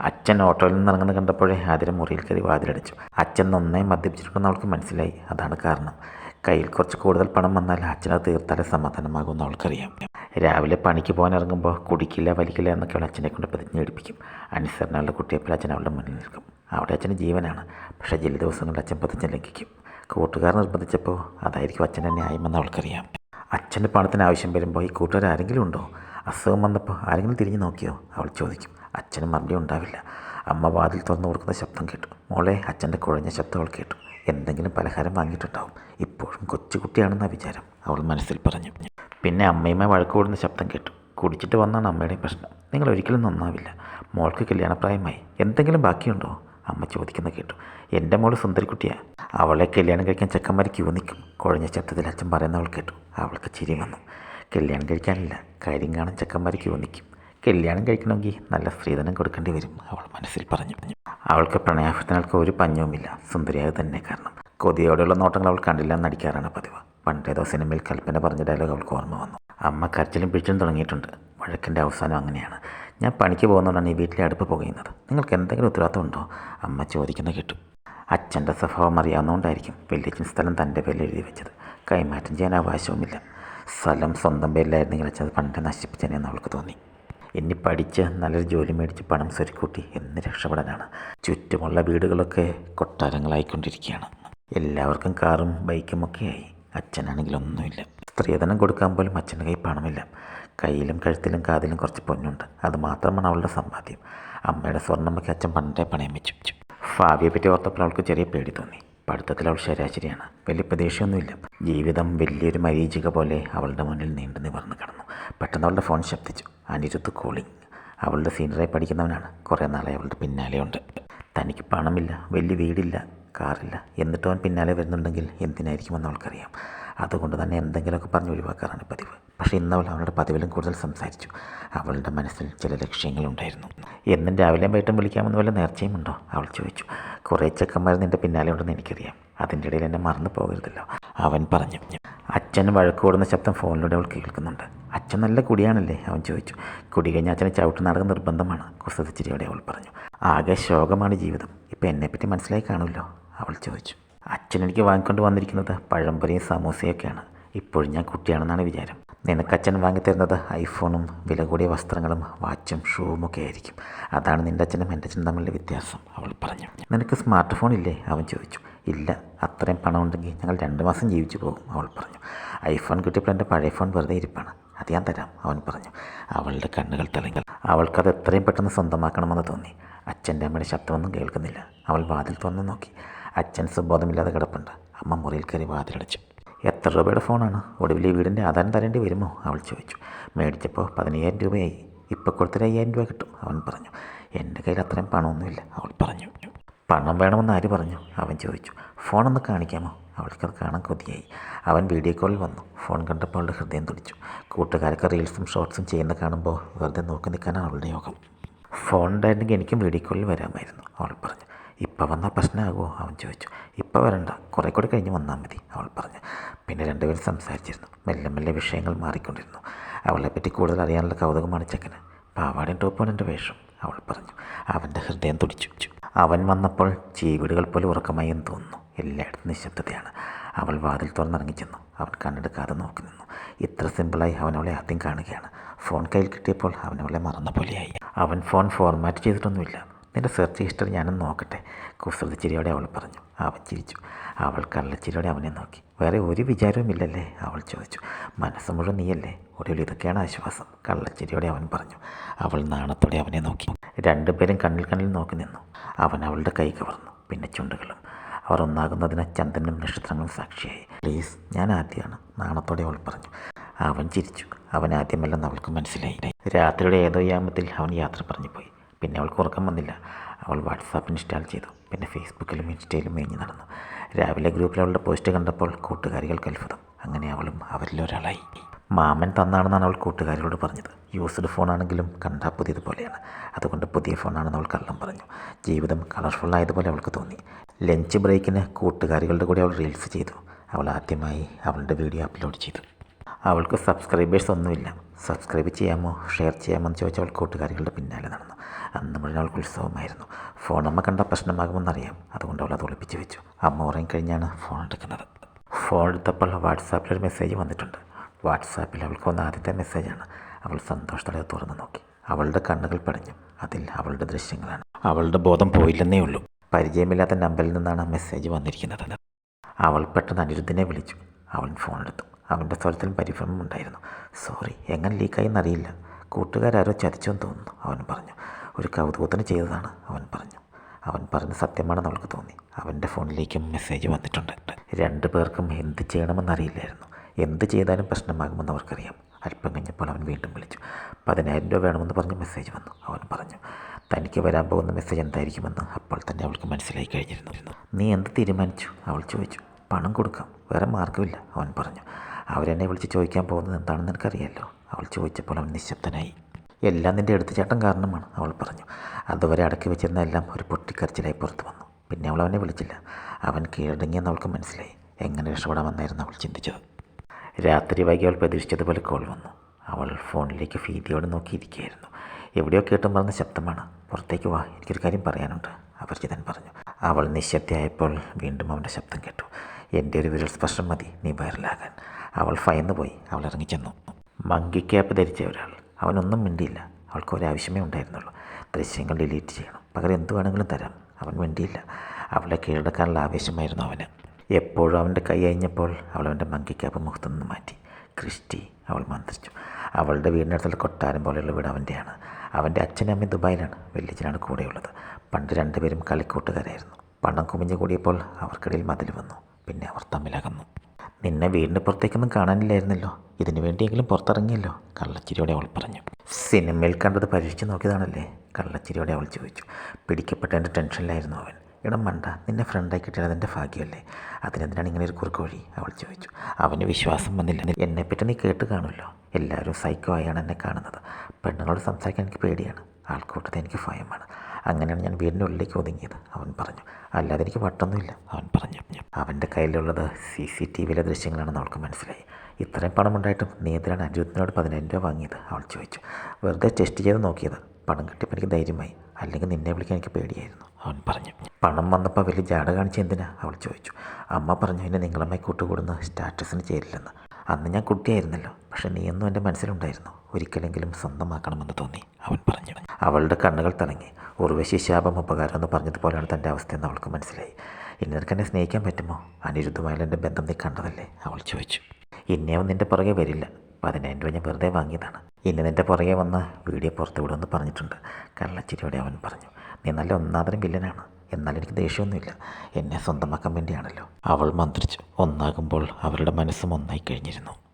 അച്ഛൻ ഓട്ടോയിൽ നിന്ന് ഇറങ്ങുന്ന കണ്ടപ്പോഴേ ആതിര മുറിയിൽ കയറി വാതിലടിച്ചു. അച്ഛൻ നന്നായി മദ്യപിച്ചിട്ടുണ്ടെന്ന് അവൾക്ക് മനസ്സിലായി. അതാണ് കാരണം. കയ്യിൽ കുറച്ച് കൂടുതൽ പണം വന്നാൽ അച്ഛനത് തീർത്താലേ സമാധാനമാകുമെന്ന് അവൾക്കറിയാം. രാവിലെ പണിക്ക് പോകാൻ ഇറങ്ങുമ്പോൾ കുടിക്കില്ല വലിക്കില്ല എന്നൊക്കെ അവൾ അച്ഛനെ കൊണ്ട് പ്രതിജ്ഞ എടുപ്പിക്കും അനുസരണയുള്ള കുട്ടിയെപ്പോൾ അച്ഛൻ അവളുടെ മുന്നിൽ നിൽക്കും. അവിടെ അച്ഛന് ജീവനാണ്. പക്ഷേ ചില ദിവസങ്ങളിൽ അച്ഛൻ പ്രതിജ്ഞ ലംഘിക്കും. കൂട്ടുകാർ നിർബന്ധിച്ചപ്പോൾ അതായിരിക്കും അച്ഛന്റെ ന്യായമെന്ന് അവൾക്കറിയാം. അച്ഛന്റെ പണത്തിന് ആവശ്യം വരുമ്പോൾ ഈ കൂട്ടുകാർ ആരെങ്കിലും ഉണ്ടോ? അസുഖം വന്നപ്പോൾ ആരെങ്കിലും തിരിഞ്ഞു നോക്കിയോ? അവൾ ചോദിക്കും. അച്ഛന് മറുപടി ഉണ്ടാവില്ല. അമ്മ വാതിൽ തുറന്നു കൊടുക്കുന്ന ശബ്ദം കേട്ടു. മോളെ അച്ഛന്റെ കുഴഞ്ഞ ശബ്ദം അവൾ കേട്ടു. എന്തെങ്കിലും പലഹാരം വാങ്ങിയിട്ടുണ്ടാവും. ഇപ്പോഴും കൊച്ചുകുട്ടിയാണെന്ന വിചാരം അവൾ മനസ്സിൽ പറഞ്ഞു. പിന്നെ അമ്മയുമായി വഴക്ക് കൂടുന്ന ശബ്ദം കേട്ടു. കുടിച്ചിട്ട് വന്നാണ് അമ്മയുടെയും പ്രശ്നം. നിങ്ങൾ ഒരിക്കലും നന്നാവില്ല. മോൾക്ക് കല്യാണപ്രായമായി. എന്തെങ്കിലും ബാക്കിയുണ്ടോ? അമ്മ ചോദിക്കുന്നത് കേട്ടു. എന്റെ മോൾ സുന്ദരിക്കുട്ടിയാ. അവളെ കല്യാണം കഴിക്കാൻ ചെക്കന്മാർ ക്യൂ നിൽക്കും. കുഴഞ്ഞ ശബ്ദത്തിൽ അച്ഛൻ പറയുന്നവൾ കേട്ടു. അവൾക്ക് ചിരി വന്നു. കല്യാണം കഴിക്കാനില്ല. കാര്യം കാണാൻ ചെക്കന്മാർ ക്യൂ നിൽക്കും. കല്യാണം കഴിക്കണമെങ്കിൽ നല്ല സ്ത്രീധനം കൊടുക്കേണ്ടി വരും അവൾ മനസ്സിൽ പറഞ്ഞു. അവൾക്ക് പ്രണയാഭ്യർത്ഥനകൾക്ക് ഒരു പഞ്ഞവുമില്ല സുന്ദരിയായ തന്നെ കാരണം. കൊതിയോടെയുള്ള നോട്ടങ്ങൾ അവൾ കണ്ടില്ല എന്നടിക്കാറാണ് പതിവ്. പണ്ടേതോ സിനിമയിൽ കൽപ്പന പറഞ്ഞ ഡയലോഗ് അവൾക്ക് ഓർമ്മ വന്നു. അമ്മ കരച്ചിലും പിടിച്ചും തുടങ്ങിയിട്ടുണ്ട്. വഴക്കിന്റെ അവസാനം അങ്ങനെയാണ്. ഞാൻ പണിക്ക് പോകുന്നതുകൊണ്ടാണ് ഈ വീട്ടിലെ അടുപ്പ് പുകയുന്നത്. നിങ്ങൾക്ക് എന്തെങ്കിലും ഉത്തരവാദിത്വം ഉണ്ടോ അമ്മ ചോദിക്കുന്ന കേട്ടു. അച്ഛന്റെ സ്വഭാവം അറിയാവുന്നതുകൊണ്ടായിരിക്കും വലിയച്ഛൻ സ്ഥലം തന്റെ പേരിൽ എഴുതി വെച്ചത്. കൈമാറ്റം ചെയ്യാൻ അവകാശവുമില്ല. സ്ഥലം സ്വന്തം പേരിലായിരുന്നെങ്കിൽ അച്ഛൻ പണ്ടേ നശിപ്പിച്ചേനെന്ന് അവൾക്ക് തോന്നി. ഇനി പഠിച്ച് നല്ലൊരു ജോലി മേടിച്ച് പണം സ്വരുക്കൂട്ടി എന്ന് രക്ഷപ്പെടാനാണ്. ചുറ്റുമുള്ള വീടുകളൊക്കെ കൊട്ടാരങ്ങളായിക്കൊണ്ടിരിക്കുകയാണ്. എല്ലാവർക്കും കാറും ബൈക്കും ഒക്കെയായി അച്ഛനാണെങ്കിലും ഒന്നുമില്ല. സ്ത്രീധനം കൊടുക്കാൻ പോലും അച്ഛന്റെ കൈ പണമില്ല. കയ്യിലും കഴുത്തിലും കാതിലും കുറച്ച് പൊന്നുണ്ട്. അത് മാത്രമാണ് അവളുടെ സമ്പാദ്യം. അമ്മയുടെ സ്വർണമൊക്കെ അച്ഛൻ പണ്ടേ പണയം വെച്ചു. ഭാവിയെ പറ്റി ഓർത്തപ്പോൾ അവൾക്ക് ചെറിയ പേടി തോന്നി. പഠിത്തത്തിൽ അവൾ ശരാശരിയാണ്. വലിയ പ്രതീക്ഷയൊന്നുമില്ല. ജീവിതം വലിയൊരു മരീചിക പോലെ അവളുടെ മുന്നിൽ നീണ്ടു നിവർന്നു കിടന്നു. പെട്ടെന്ന് അവളുടെ ഫോൺ ശബ്ദിച്ചു. അനിരുദ്ധ് കോളിംഗ് അവളുടെ സീനിയറായി പഠിക്കുന്നവനാണ്. കുറേ നാളെ അവളുടെ പിന്നാലെയുണ്ട്. തനിക്ക് പണമില്ല വലിയ വീടില്ല കാറില്ല. എന്നിട്ട് അവൻ പിന്നാലെ വരുന്നുണ്ടെങ്കിൽ എന്തിനായിരിക്കുമെന്ന് അവൾക്കറിയാം. അതുകൊണ്ട് തന്നെ എന്തെങ്കിലുമൊക്കെ പറഞ്ഞ് ഒഴിവാക്കാറാണ് പതിവ്. പക്ഷേ ഇന്ന് അവൾ അവളുടെ പതിവിലും കൂടുതൽ സംസാരിച്ചു. അവളുടെ മനസ്സിൽ ചില ലക്ഷ്യങ്ങളുണ്ടായിരുന്നു. എന്നും രാവിലെയും വൈകിട്ടും വിളിക്കാമെന്ന് വല്ല നേർച്ചയുമുണ്ടോ അവൾ ചോദിച്ചു. കുറേ ചെക്കന്മാർ നിന്റെ പിന്നാലെ ഉണ്ടെന്ന് എനിക്കറിയാം. അതിന്റെ ഇടയിൽ എന്നെ മറന്നു പോകരുതല്ലോ. അവൻ പറഞ്ഞു. അച്ഛൻ വഴക്ക് കൂടുന്ന ശബ്ദം ഫോണിലൂടെ അവൾ കേൾക്കുന്നുണ്ട്. അച്ഛൻ നല്ല കുടിയാണല്ലേ? അവൻ ചോദിച്ചു. കുടി കഴിഞ്ഞ അച്ഛനെ ചവിട്ട് നടക്കുന്ന നിർബന്ധമാണ് കുസൃതിച്ചിരിയോടെ അവൾ പറഞ്ഞു. ആകെ ശോകമാണ് ജീവിതം. ഇപ്പം എന്നെപ്പറ്റി മനസ്സിലായി കാണുമല്ലോ? അവൾ ചോദിച്ചു. അച്ഛൻ എനിക്ക് വാങ്ങിക്കൊണ്ട് വന്നിരിക്കുന്നത് പഴംപൊരിയും സമൂസയൊക്കെയാണ്. ഇപ്പോഴും ഞാൻ കുട്ടിയാണെന്നാണ് വിചാരം. നിനക്ക് അച്ഛൻ വാങ്ങിത്തരുന്നത് ഐഫോണും വില കൂടിയ വസ്ത്രങ്ങളും വാച്ചും ഷൂവും ഒക്കെ ആയിരിക്കും. അതാണ് നിന്റെ അച്ഛനും എന്റെ അച്ഛനും തമ്മിലുള്ള വ്യത്യാസം അവൾ പറഞ്ഞു. നിനക്ക് സ്മാർട്ട് ഫോൺ ഇല്ലേ? അവൻ ചോദിച്ചു. ഇല്ല അത്രയും പണം ഉണ്ടെങ്കിൽ ഞങ്ങൾ രണ്ട് മാസം ജീവിച്ചു പോകും അവൾ പറഞ്ഞു. ഐഫോൺ കിട്ടിയപ്പോൾ എന്റെ പഴയ ഫോൺ വെറുതെ ഇരിപ്പാണ്. അത് ഞാൻ തരാം അവൻ പറഞ്ഞു. അവളുടെ കണ്ണുകൾ തെളിഞ്ഞു. അവൾക്കത് എത്രയും പെട്ടെന്ന് സ്വന്തമാക്കണമെന്ന് തോന്നി. അച്ഛന്റെ അമ്മയുടെ ശബ്ദമൊന്നും കേൾക്കുന്നില്ല. അവൾ വാതിൽ തുറന്ന് നോക്കി. അച്ഛൻ സുബോധമില്ലാതെ കിടപ്പുണ്ട്. അമ്മ മുറിയിൽ കയറി വാതിലടച്ചു. എത്ര രൂപയുടെ ഫോണാണ്? ഒടുവിൽ ഈ വീടിന്റെ ആധാരം തരേണ്ടി വരുമോ? അവൾ ചോദിച്ചു. മേടിച്ചപ്പോൾ പതിനയ്യായിരം രൂപയായി. ഇപ്പോൾ കൊടുത്തൊരു അയ്യായിരം രൂപ കിട്ടും അവൻ പറഞ്ഞു. എന്റെ കയ്യിൽ അത്രയും പണമൊന്നുമില്ല അവൾ പറഞ്ഞു. പണം വേണമെന്ന് ആര് പറഞ്ഞു? അവൻ ചോദിച്ചു. ഫോണൊന്ന് കാണിക്കാമോ? അവൾക്കത് കാണാൻ കൊതിയായി. അവൻ വീഡിയോ കോളിൽ വന്നു. ഫോൺ കണ്ടപ്പോൾ അവളുടെ ഹൃദയം തുടിച്ചു. കൂട്ടുകാരൊക്കെ റീൽസും ഷോർട്സും ചെയ്യുന്ന കാണുമ്പോൾ വെറുതെ നോക്കി നിൽക്കാനാണ് അവളുടെ യോഗം. ഫോൺ ഉണ്ടായിരുന്നെങ്കിൽ എനിക്കും വീഡിയോ കോളിൽ വരാമായിരുന്നു അവൾ പറഞ്ഞു. ഇപ്പം വന്നാൽ പ്രശ്നമാകുമോ അവൻ ചോദിച്ചു. ഇപ്പം വരണ്ട. കുറേ കൂടി കഴിഞ്ഞ് വന്നാൽ മതി അവൾ പറഞ്ഞു. പിന്നെ രണ്ടുപേരും സംസാരിച്ചിരുന്നു. മെല്ലെ മെല്ലെ വിഷയങ്ങൾ മാറിക്കൊണ്ടിരുന്നു. അവളെപ്പറ്റി കൂടുതൽ അറിയാനുള്ള കൗതുകമാണ് ചെക്കന്. പാവാടയും ടോപ്പാണ് എന്റെ വേഷം അവൾ പറഞ്ഞു. അവന്റെ ഹൃദയം തുടിച്ചു അവൻ വന്നപ്പോൾ ചീവീടുകൾ പോലെ ഉറക്കമായി എന്ന് തോന്നുന്നു. എല്ലായിടത്തും നിശബ്ദതയാണ്. അവൾ വാതിൽ തുറന്നിറങ്ങി ചെന്നു. അവൻ കണ്ണെടുക്കാതെ നോക്കി നിന്നു. ഇത്ര സിമ്പിളായി അവൻ അവളെ ആദ്യം കാണുകയാണ്. ഫോൺ കയ്യിൽ കിട്ടിയപ്പോൾ അവൻ അവളെ മറന്ന പോലെയായി. അവൻ ഫോൺ ഫോർമാറ്റ് ചെയ്തിട്ടൊന്നുമില്ല. നിന്റെ സെർച്ച് ഹിസ്റ്ററി ഞാനൊന്ന് നോക്കട്ടെ. കുസൃതി ചിരിയോടെ അവൾ പറഞ്ഞു. അവൻ ചിരിച്ചു. അവൾ കള്ളച്ചിരിയോടെ അവനെ നോക്കി. വേറെ ഒരു വിചാരവും ഇല്ലല്ലേ? അവൾ ചോദിച്ചു. മനസ്സ് മുഴുവൻ നീയല്ലേ? ഒടുവിൽ ഇതൊക്കെയാണ് ആശ്വാസം. കള്ളച്ചിരിയോടെ അവൻ പറഞ്ഞു. അവൾ നാണത്തോടെ അവനെ നോക്കി. രണ്ടുപേരും കണ്ണിൽ കണ്ണിൽ നോക്കി നിന്നു. അവൻ അവളുടെ കൈ കവർന്നു. പിന്നെ ചുണ്ടുകളും. അവർ ഒന്നാകുന്നതിന് ചന്ദ്രനും നക്ഷത്രങ്ങളും സാക്ഷിയായി. പ്ലീസ് ഞാൻ ആദ്യമാണ് നാണത്തോടെ അവൾ പറഞ്ഞു. അവൻ ചിരിച്ചു. അവൻ ആദ്യമല്ലെന്ന് അവൾക്ക് മനസ്സിലായി. രാത്രിയുടെ ഏതോ യാമത്തിൽ അവൻ യാത്ര പറഞ്ഞു പോയി പിന്നെ അവൾക്ക് ഉറക്കം വന്നില്ല. അവൾ വാട്സാപ്പ് ഇൻസ്റ്റാൾ ചെയ്തു. പിന്നെ ഫേസ്ബുക്കിലും ഇൻസ്റ്റയിലും മേഞ്ഞു നടന്നു. രാവിലെ ഗ്രൂപ്പിൽ അവളുടെ പോസ്റ്റ് കണ്ടപ്പോൾ കൂട്ടുകാരികൾക്ക് അത്ഭുതം. അങ്ങനെ അവളും അവരിലൊരാളായി മാമൻ തന്നാണെന്നാണ് അവൾ കൂട്ടുകാരിയോട് പറഞ്ഞത്. യൂസ്ഡ് ഫോണാണെങ്കിലും കണ്ടാൽ പുതിയതുപോലെയാണ്. അതുകൊണ്ട് പുതിയ ഫോണാണെന്ന് അവൾ കള്ളം പറഞ്ഞു. ജീവിതം കളർഫുൾ ആയതുപോലെ അവൾക്ക് തോന്നി. ലഞ്ച് ബ്രേക്കിന് കൂട്ടുകാരികളുടെ കൂടെ അവൾ റീൽസ് ചെയ്തു. അവൾ ആദ്യമായി അവളുടെ വീഡിയോ അപ്ലോഡ് ചെയ്തു. അവൾക്ക് സബ്സ്ക്രൈബേഴ്സ് ഒന്നുമില്ല. സബ്സ്ക്രൈബ് ചെയ്യാമോ? ഷെയർ ചെയ്യാമോ എന്ന് ചോദിച്ചാൽ കൂട്ടുകാരികളുടെ പിന്നാലെ നടന്നു. അന്ന് മുഴുവൻ അവൾക്ക് ഉത്സവമായിരുന്നു. ഫോൺ അമ്മ കണ്ട പ്രശ്നമാകുമെന്നറിയാം. അതുകൊണ്ട് അവൾ അത് ഒളിപ്പിച്ച് വെച്ചു. അമ്മ ഉറങ്ങിക്കഴിഞ്ഞാണ് ഫോൺ എടുക്കുന്നത്. ഫോൺ എടുത്തപ്പോൾ വാട്സാപ്പിലൊരു മെസ്സേജ് വന്നിട്ടുണ്ട്. വാട്സാപ്പിൽ അവൾക്ക് വന്ന ആദ്യത്തെ മെസ്സേജാണ് അവൾ സന്തോഷത്തോടെ തുറന്നു നോക്കി. അവളുടെ കണ്ണുകൾ പടഞ്ഞു. അതിൽ അവളുടെ ദൃശ്യങ്ങളാണ്. അവളുടെ ബോധം പോയില്ലെന്നേ ഉള്ളൂ. പരിചയമില്ലാത്ത നമ്പറിൽ നിന്നാണ് മെസ്സേജ് വന്നിരിക്കുന്നത്. അവൾ പെട്ടെന്ന് അനിരുദ്ധിനെ വിളിച്ചു. അവൻ ഫോൺ എടുത്തു. അവന്റെ സ്വരത്തിൽ പരിഭ്രമം ഉണ്ടായിരുന്നു. സോറി എങ്ങനെ ലീക്കായി എന്നറിയില്ല കൂട്ടുകാരാരോ ചതിച്ചെന്ന് തോന്നുന്നു അവൻ പറഞ്ഞു. ഒരു കൗതുകത്തിന് ചെയ്തതാണ് അവൻ പറഞ്ഞു. അവൻ പറഞ്ഞ സത്യമാണെന്ന് അവൾക്ക് തോന്നി. അവന്റെ ഫോണിലേക്കും മെസ്സേജ് വന്നിട്ടുണ്ട്. രണ്ടു പേർക്കും എന്ത് ചെയ്യണമെന്നറിയില്ലായിരുന്നു. എന്ത് ചെയ്താലും പ്രശ്നമാകുമെന്ന് അവർക്കറിയാം അല്പം കഴിഞ്ഞപ്പോൾ അവൻ വീണ്ടും വിളിച്ചു. പതിനായിരം രൂപ വേണമെന്ന് പറഞ്ഞ് മെസ്സേജ് വന്നു അവൻ പറഞ്ഞു. തനിക്ക് വരാൻ പോകുന്ന മെസ്സേജ് എന്തായിരിക്കുമെന്ന് അപ്പോൾ തന്നെ അവൾക്ക് മനസ്സിലായി കഴിഞ്ഞിരുന്നു. നീ എന്ത് തീരുമാനിച്ചു? അവൾ ചോദിച്ചു. പണം കൊടുക്കാം. വേറെ മാർഗമില്ല അവൻ പറഞ്ഞു. അവരെന്നെ വിളിച്ച് ചോദിക്കാൻ പോകുന്നത് എന്താണെന്ന് എനിക്കറിയാമല്ലോ അവൾ ചോദിച്ചപ്പോൾ അവൻ നിശബ്ദനായി. എല്ലാം നിന്റെ എടുത്തുചാട്ടം കാരണമാണ് അവൾ പറഞ്ഞു. അതുവരെ അടക്കി വെച്ചിരുന്ന എല്ലാം ഒരു പൊട്ടിക്കരച്ചിലായി പുറത്തു വന്നു. പിന്നെ അവൾ അവനെ വിളിച്ചില്ല. അവൻ കീഴടങ്ങിയെന്ന് അവൾക്ക് മനസ്സിലായി. എങ്ങനെ രക്ഷപ്പെടാമെന്നായിരുന്നു അവൾ ചിന്തിച്ചത്. രാത്രി വൈകി അവൾ പ്രതീക്ഷിച്ചതുപോലെ കോൾ വന്നു. അവൾ ഫോണിലേക്ക് ഭീതിയോടെ നോക്കിയിരിക്കുകയായിരുന്നു. എവിടെയോ കേട്ടും പറഞ്ഞ ശബ്ദമാണ്. പുറത്തേക്ക് വാ എനിക്കൊരു കാര്യം പറയാനുണ്ട് അപരിചിതൻ പറഞ്ഞു. അവൾ നിശബ്ദയായപ്പോൾ വീണ്ടും അവന്റെ ശബ്ദം കേട്ടു. എന്റെ ഒരു വിരൽ സ്പർശം മതി. നീ വൈറലാകാൻ അവൾ ഭയന്നു പോയി. അവൾ ഇറങ്ങിച്ചെന്നു മങ്കി ക്യാപ്പ് ധരിച്ച ഒരാൾ. അവനൊന്നും മിണ്ടിയില്ല. അവൾക്ക് ഒരാവശ്യമേ ഉണ്ടായിരുന്നുള്ളൂ. ദൃശ്യങ്ങൾ ഡിലീറ്റ് ചെയ്യണം. പകരം എന്ത് വേണമെങ്കിലും തരാം. അവൻ മിണ്ടിയില്ല. അവളെ കീഴടക്കാനുള്ള ആവേശമായിരുന്നു അവന്. എപ്പോഴും അവന്റെ കൈ അഴിഞ്ഞപ്പോൾ അവൾ അവന്റെ മങ്കി ക്യാപ്പ് മുഖത്തു നിന്ന് മാറ്റി. ക്രിസ്റ്റി അവൾ മന്ത്രിച്ചു. അവളുടെ വീടിനടുത്തുള്ള കൊട്ടാരം പോലെയുള്ള വീട് അവന്റെയാണ് അവന്റെ അച്ഛനും അമ്മയും ദുബായിലാണ്. വെള്ളിച്ചനാണ് കൂടെയുള്ളത്. പണ്ട് രണ്ടുപേരും കളിക്കൂട്ടുകാരായിരുന്നു. പണം കുമിഞ്ഞു കൂടിയപ്പോൾ അവർക്കിടയിൽ മതിൽ വന്നു. പിന്നെ അവർ തമ്മിലകന്നു. നിന്നെ വീടിന് പുറത്തേക്കൊന്നും കാണാനില്ലായിരുന്നല്ലോ. ഇതിനു വേണ്ടിയെങ്കിലും പുറത്തിറങ്ങിയല്ലോ കള്ളച്ചിരിയോടെ അവൾ പറഞ്ഞു. സിനിമയിൽ കണ്ടത് പരീക്ഷിച്ച് നോക്കിയതാണല്ലേ? കള്ളച്ചിരിയോടെ അവൾ ചോദിച്ചു. പിടിക്കപ്പെട്ട എന്റെ ടെൻഷനിലായിരുന്നു അവൻ. ഇടം മണ്ട നിന്നെ ഫ്രണ്ടായി കിട്ടിയത് എന്റെ ഭാഗ്യമല്ലേ? അതിനെന്തിനാണ് ഇങ്ങനെ ഒരു കുറുക്ക് വഴി? അവൾ ചോദിച്ചു. അവന് വിശ്വാസം വന്നില്ല. എന്നെപ്പറ്റി നീ കേട്ട് കാണുമല്ലോ. എല്ലാവരും സൈക്കോ ആയാണ് എന്നെ കാണുന്നത്. പെണ്ണുങ്ങളോട് സംസാരിക്കാൻ എനിക്ക് പേടിയാണ്. ആൾക്കൂട്ടത്തെ എനിക്ക് ഭയമാണ്. അങ്ങനെയാണ് ഞാൻ വീടിന്റെ ഉള്ളിലേക്ക് ഒതുങ്ങിയത്. അവൻ പറഞ്ഞു അല്ലാതെ എനിക്ക് വട്ടൊന്നുമില്ല. അവൻ പറഞ്ഞു അവന്റെ കയ്യിലുള്ളത് സി സി ടി വിയിലെ ദൃശ്യങ്ങളാണെന്ന് അവൾക്ക് മനസ്സിലായി. ഇത്രയും പണമുണ്ടായിട്ടും നീ എന്തിനാണ് അനിരുദ്ധിനോട് പതിനായിരം രൂപ വാങ്ങിയത്? അവൾ ചോദിച്ചു വെറുതെ ടെസ്റ്റ് ചെയ്ത് നോക്കിയത്. പണം കിട്ടിയപ്പോൾ എനിക്ക് ധൈര്യമായി. അല്ലെങ്കിൽ നിന്നെ വിളിക്കാൻ എനിക്ക് പേടിയായിരുന്നു. അവൻ പറഞ്ഞു പണം വന്നപ്പോൾ വലിയ ജാട കാണിച്ച് എന്തിനാ? അവൾ ചോദിച്ചു അമ്മ പറഞ്ഞു എന്നെ നിങ്ങളുമായി കൂട്ടുകൂടുന്ന സ്റ്റാറ്റസിന് ചേരില്ലെന്ന്. അന്ന് ഞാൻ കുട്ടിയായിരുന്നല്ലോ. പക്ഷേ നീയൊന്നും എന്റെ മനസ്സിലുണ്ടായിരുന്നു? ഒരിക്കലെങ്കിലും സ്വന്തമാക്കണമെന്ന് തോന്നി അവൻ പറഞ്ഞു. അവളുടെ കണ്ണുകൾ തിളങ്ങി ഉർവശി ശാപം ഉപകാരം എന്ന് പറഞ്ഞതുപോലെയാണ് തന്റെ അവസ്ഥയെന്ന് അവൾക്ക് മനസ്സിലായി. ഇനി നിനക്ക് എന്നെ സ്നേഹിക്കാൻ പറ്റുമോ? അനിരുദ്ധമായാലും എന്റെ ബന്ധം നീ കണ്ടതല്ലേ? അവൾ ചോദിച്ചു. ഇനി അവൻ നിന്റെ പുറകെ വരില്ല. പതിനായിരം രൂപ ഞാൻ വെറുതെ വാങ്ങിയതാണ്. ഇനി നിന്റെ പുറകെ വന്ന് വീഡിയോ പുറത്ത് വിടുമെന്ന് പറഞ്ഞിട്ടുണ്ട്. കള്ളച്ചിരിയോടെ അവൻ പറഞ്ഞു. നീ നല്ല ഒന്നാതരം വില്ലനാണ്. എന്നാലും എനിക്ക് ദേഷ്യമൊന്നുമില്ല. എന്നെ സ്വന്തമാക്കാൻ വേണ്ടിയാണല്ലോ. അവൾ മന്ത്രിച്ചു. ഒന്നാകുമ്പോൾ അവരുടെ മനസ്സും ഒന്നായി കഴിഞ്ഞിരുന്നു.